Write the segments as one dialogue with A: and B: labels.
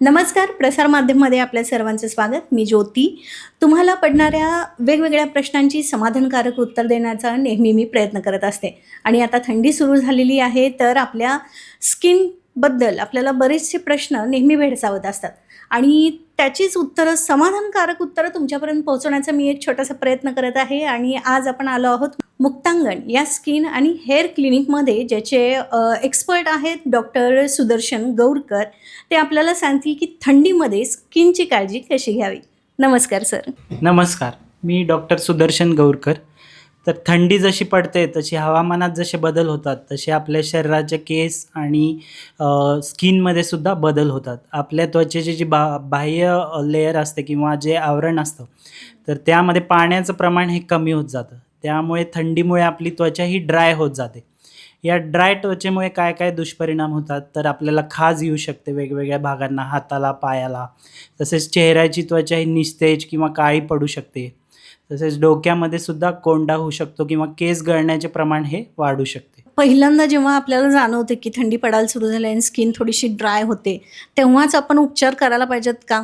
A: नमस्कार प्रसारमाध्यममध्ये आपल्या सर्वांचं स्वागत. मी ज्योती. तुम्हाला पडणाऱ्या वेगवेगळ्या प्रश्नांची समाधानकारक उत्तर देण्याचा नेहमी मी प्रयत्न करत असते. आणि आता थंडी सुरू झालेली आहे तर आपल्या स्किनबद्दल आपल्याला बरेचसे प्रश्न नेहमी भेडसावत असतात. आणि त्याचीच उत्तरं समाधानकारक उत्तरं तुमच्यापर्यंत पोहोचवण्याचा मी एक छोटासा प्रयत्न करत आहे. आणि आज आपण आलो आहोत मुक्तांगण या स्किन आणि हेअर क्लिनिकमध्ये ज्याचे एक्सपर्ट आहेत डॉक्टर सुदर्शन गौरकर. ते आपल्याला सांगतील की थंडीमध्ये स्किनची काळजी कशी घ्यावी. नमस्कार सर.
B: नमस्कार. मी डॉक्टर सुदर्शन गौरकर. तर थंडी जशी पडते तशी हवामानात जसे बदल होतात तसे आपल्या शरीराचे केस आणि स्किनमध्ये सुद्धा बदल होतात. आपल्या त्वचेची जी बा बाह्य लेअर असते किंवा जे आवरण असतं तर त्यामध्ये पाण्याचं प्रमाण हे कमी होत जातं. त्यामुळे थंडीमुळे आपली त्वचा ही ड्राय होत जाते. या ड्राय त्वचेमुळे काय काय दुष्परिणाम होतात तर आपल्याला खाज येऊ शकते वेगवेगळ्या भागांना हाताला पायाला. तसेच चेहऱ्याची त्वचा ही निस्तेज किंवा काळी पडू शकते. तसेच डोक्यामध्ये सुद्धा कोंडा होऊ शकतो किंवा केस गळण्याचे प्रमाण हे वाढू शकते.
A: पहिल्यांदा जेव्हा आपल्याला जाणवते की थंडी पडायला सुरू झाली आणि स्किन थोडीशी ड्राय होते तेव्हाच आपण उपचार करायला पाहिजेत का?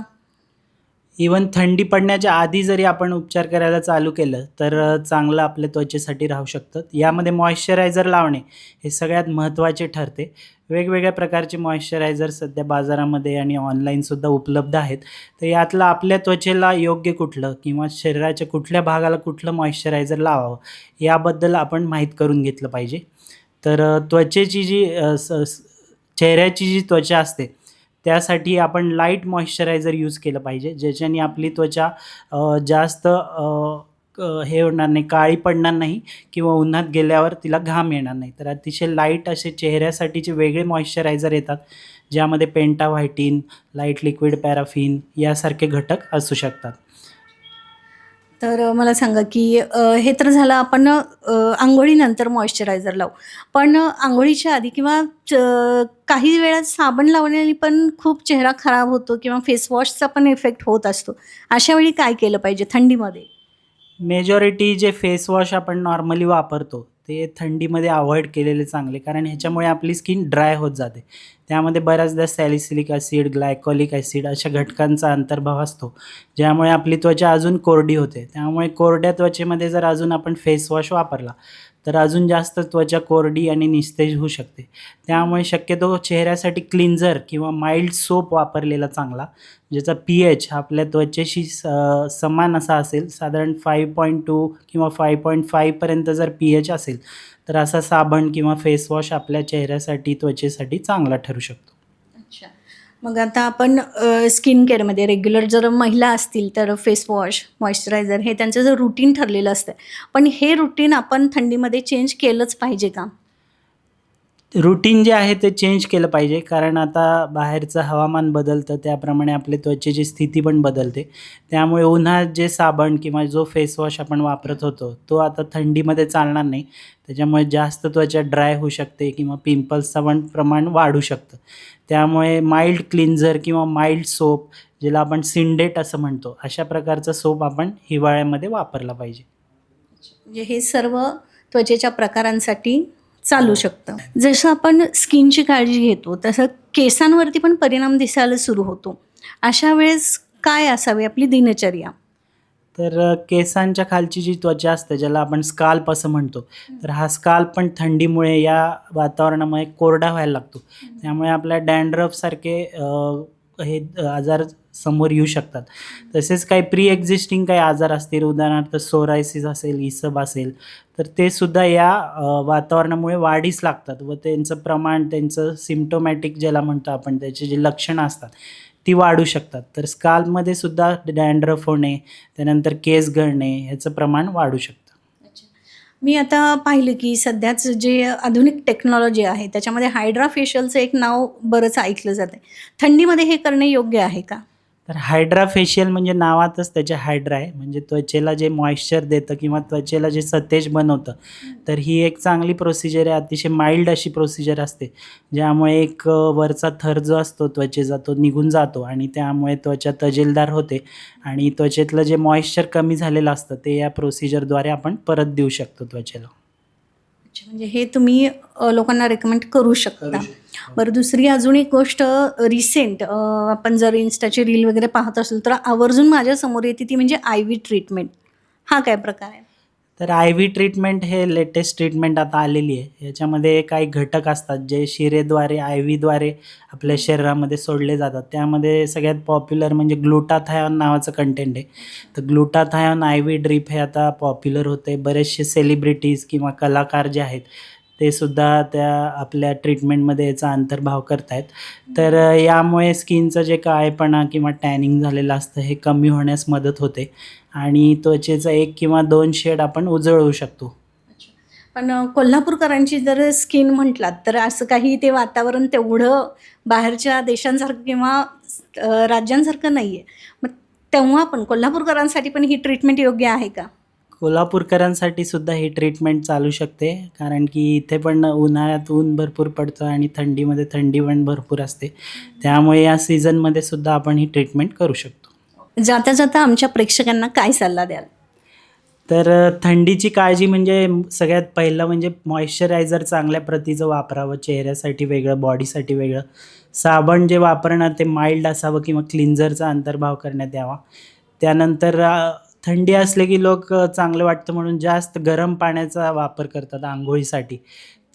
B: इवन थंडी पडण्याच्या आधी जरी आपण उपचार करायला चालू केलं तर चांगलं आपल्या त्वचेसाठी राहू शकतं. यामध्ये मॉइश्चरायझर लावणे हे सगळ्यात महत्त्वाचे ठरते. वेगवेगळ्या प्रकारचे मॉइश्चरायझर सध्या बाजारामध्ये आणि ऑनलाईनसुद्धा उपलब्ध आहेत. तर यातलं आपल्या त्वचेला योग्य कुठलं किंवा शरीराच्या कुठल्या भागाला कुठलं मॉइश्चरायझर लावावं याबद्दल आपण माहीत करून घेतलं पाहिजे. तर त्वचेची जी स चेहऱ्याची जी त्वचा असते त्यासाठी आपण लाइट मॉइश्चरायझर यूज केलं पाहिजे ज्याच्याने आपली त्वचा जास्त हे होणार नाही काळी पडणार नाही किंवा उन्हात गेल्यावर तिला घाम येणार नाही. तर अतिशय लाइट असे चेहऱ्यासाठीचे वेगळे मॉइश्चरायझर येतात ज्यामध्ये पेंटा व्हायटीन लाइट लिक्विड पॅराफिन यासारखे घटक असू शकतात.
A: तर मला सांगा की हे तर झालं आपण आंघोळीनंतर मॉइश्चरायझर लावू. पण आंघोळीच्या आधी किंवा च- काही वेळा साबण लावण्याने पण खूप चेहरा खराब होतो किंवा फेसवॉशचा पण इफेक्ट होत असतो. अशा वेळी काय केलं पाहिजे थंडीमध्ये?
B: मेजॉरिटी जे फेसवॉश आपण नॉर्मली वापरतो ते थंडीमध्ये अवॉइड केलेले चांगले. कारण ह्याच्यामुळे आपली स्किन ड्राय होत जाते. त्यामध्ये बऱ्याचदा सॅलिसिलिक ॲसिड ग्लायकॉलिक ॲसिड अशा घटकांचा अंतर्भाव असतो ज्यामुळे आपली त्वचा अजून कोरडी होते. त्यामुळे कोरड्या त्वचेमध्ये जर अजून आपण फेसवॉश वापरला तर अजून जास्त त्वचा कोरडी आणि निस्तेज होऊ शकते. त्यामुळे शक्यतो चेहऱ्यासाठी क्लिन्झर किंवा माइल्ड सोप वापरलेला चांगला ज्याचा पी एच आपल्या त्वचेशी स समान असा असेल. साधारण फाईव्ह पॉईंट टू किंवा फाईव्ह पॉईंट फाईव्हपर्यंत जर पी एच असेल तर असा साबण किंवा फेसवॉश आपल्या चेहऱ्यासाठी त्वचेसाठी चांगला ठरू शकतो.
A: अच्छा. मग आता आपण स्किन केअरमध्ये रेग्युलर जर महिला असतील तर फेसवॉश मॉइश्चरायझर हे त्यांचं जर रुटीन ठरलेलं असतं पण हे रुटीन आपण थंडीमध्ये चेंज केलंच पाहिजे का?
B: रुटीन जे आहे ते चेंज केलं पाहिजे. कारण आता बाहेरचं हवामान बदलतं त्याप्रमाणे आपली त्वचेची स्थिती पण बदलते. त्यामुळे उन्हात जे साबण किंवा जो फेसवॉश आपण वापरत होतो तो आता थंडीमध्ये चालणार नाही. त्याच्यामुळे जास्त त्वचा ड्राय होऊ शकते किंवा पिंपल्सचं पण प्रमाण वाढू शकतं. त्यामुळे माइल्ड क्लिन्झर किंवा माइल्ड सोप ज्याला आपण सिंडेट असं म्हणतो अशा प्रकारचा सोप आपण हिवाळ्यामध्ये वापरला पाहिजे.
A: म्हणजे हे सर्व त्वचेच्या प्रकारांसाठी चालू शकतं. जसं आपण स्किनची काळजी घेतो तसं केसांवरती पण परिणाम दिसायला सुरू होतो. अशा वेळेस काय असावी आपली दिनचर्या?
B: तर केसांच्या खालची जी त्वचा असते ज्याला आपण स्काल्प असं म्हणतो तर हा स्काल्प पण थंडीमुळे या वातावरणामुळे कोरडा व्हायला लागतो. त्यामुळे आपल्या डॅन्ड्रफसारखे हे आजार समोर येऊ शकतात. तसेच काही प्री एक्झिस्टिंग काही आजार असतील उदाहरणार्थ सोरायसिस असेल इसब असेल तर ते सुद्धा या वातावरणामुळे वाढीस लागतात व त्यांचं प्रमाण त्यांचं सिम्टोमॅटिक ज्याला म्हणतो आपण त्याची जी लक्षणं असतात ती वाढू शकतात. तर स्काल्पमध्ये सुद्धा डॅन्ड्रफ होणे त्यानंतर केस गळणे ह्याचं प्रमाण वाढू शकतं.
A: मी आता पाहिलं की सध्याच जे आधुनिक टेक्नॉलॉजी आहे त्याच्यामध्ये हायड्रा फेशियलचं एक नाव बरंच ऐकलं जातं थंडीमध्ये हे करणे योग्य आहे का?
B: तर हायड्रा फेशियल म्हणजे नावातच त्याचे हायड्रा आहे. म्हणजे त्वचेला जे मॉइश्चर देतं किंवा त्वचेला जे सतेज बनवतं तर ही एक चांगली प्रोसिजर आहे. अतिशय माइल्ड अशी प्रोसिजर असते ज्यामुळे एक वरचा थर जो असतो त्वचेचा तो निघून जातो आणि त्यामुळे त्वचा तजेलदार होते आणि त्वचेतलं जे मॉइश्चर कमी झालेलं असतं ते या प्रोसिजरद्वारे आपण परत देऊ शकतो त्वचेला.
A: अच्छा म्हणजे हे तुम्ही अ, लोकांना रेकमेंड करू शकता. बरं दुसरी अजून एक गोष्ट रिसेंट आपण जर इन्स्टाची रील वगैरे पाहत असेल तर आवर्जून माझ्यासमोर येते ती म्हणजे आय व्ही ट्रीटमेंट हा काय प्रकार आहे?
B: तर आय व्ही ट्रीटमेंट हे लेटेस्ट ट्रीटमेंट आता आलेली आहे. याच्यामध्ये काही घटक असतात जे शिरेद्वारे आय व्हीद्वारे आपल्या शरीरामध्ये सोडले जातात. त्यामध्ये सगळ्यात पॉप्युलर म्हणजे ग्लुटाथायॉन नावाचं कंटेंट आहे. तर ग्लुटाथायॉन आय व्ही ड्रीप हे आता पॉप्युलर होते बरेचसे सेलिब्रिटीज किंवा कलाकार जे आहेत ते सुद्धा त्या आपल्या ट्रीटमेंटमध्ये याचा अंतर्भाव करत आहेत तर यामुळे स्किनचं जे काळेपणा किंवा टॅनिंग झालेलं असतं हे कमी होण्यास मदत होते. आणि त्वचेचा एक किंवा दोन शेड आपण उजळवू शकतो.
A: पण कोल्हापूरकरांची जर स्किन म्हटलात तर असं काही ते वातावरण तेवढं बाहेरच्या देशांसारखं किंवा राज्यांसारखं नाही आहे मग तेव्हा पण कोल्हापूरकरांसाठी पण ही ट्रीटमेंट योग्य आहे का?
B: कोल्हापूरकरांसाठी सुद्धा ही ट्रीटमेंट चालू शकते. कारण की इथे पण उन्हाळ्यात ऊन भरपूर पडतं आणि थंडीमध्ये थंडी पण भरपूर असते. त्यामुळे या सीझनमध्ये सुद्धा आपण ही ट्रीटमेंट करू शकतो.
A: जाता जाता आमच्या प्रेक्षकांना काय सल्ला द्याल?
B: तर थंडीची काळजी म्हणजे सगळ्यात पहिलं म्हणजे मॉइश्चरायझर चांगल्या प्रतीचं वापरावं. चेहऱ्यासाठी वेगळं बॉडीसाठी वेगळं. साबण जे वापरणं ते माइल्ड असावं किंवा क्लिन्झरचा अंतर्भाव करण्यात यावा. त्यानंतर थंडी असले की लोक चांगलं वाटतं म्हणून जास्त गरम पाण्याचा वापर करतात आंघोळीसाठी.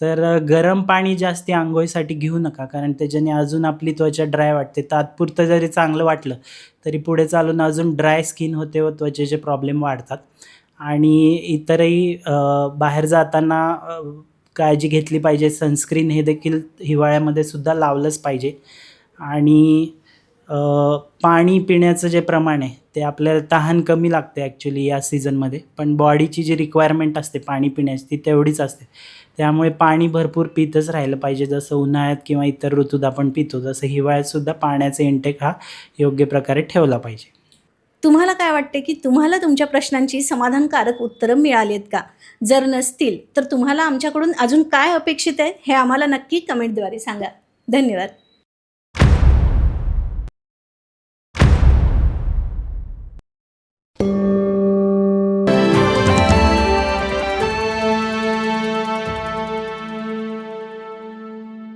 B: तर गरम पाणी जास्ती आंघोळीसाठी घेऊ नका कारण त्याच्याने अजून आपली त्वचा ड्राय वाटते. तात्पुरतं जरी चांगलं वाटलं तरी पुढे चालून अजून ड्राय स्किन होते व त्वचेचे प्रॉब्लेम वाढतात. आणि इतरही बाहेर जाताना काळजी घेतली पाहिजे. सनस्क्रीन हे देखील हिवाळ्यामध्ये सुद्धा लावलंच पाहिजे. आणि पाणी पिण्याचं जे प्रमाण आहे ते आपल्याला तहान कमी लागते ॲक्च्युली या सीझनमध्ये पण बॉडीची जी रिक्वायरमेंट असते पाणी पिण्याची ती तेवढीच असते. त्यामुळे पाणी भरपूर पितच राहिलं पाहिजे. जसं उन्हाळ्यात किंवा इतर ऋतूत आपण पितो तसं हिवाळ्यातसुद्धा पाण्याचा इंटेक हा योग्य प्रकारे ठेवला पाहिजे.
A: तुम्हाला काय वाटते की तुम्हाला तुमच्या प्रश्नांची समाधानकारक उत्तरं मिळाली आहेत का? जर नसतील तर तुम्हाला आमच्याकडून अजून काय अपेक्षित आहे? हे आम्हाला नक्की कमेंटद्वारे सांगा. धन्यवाद.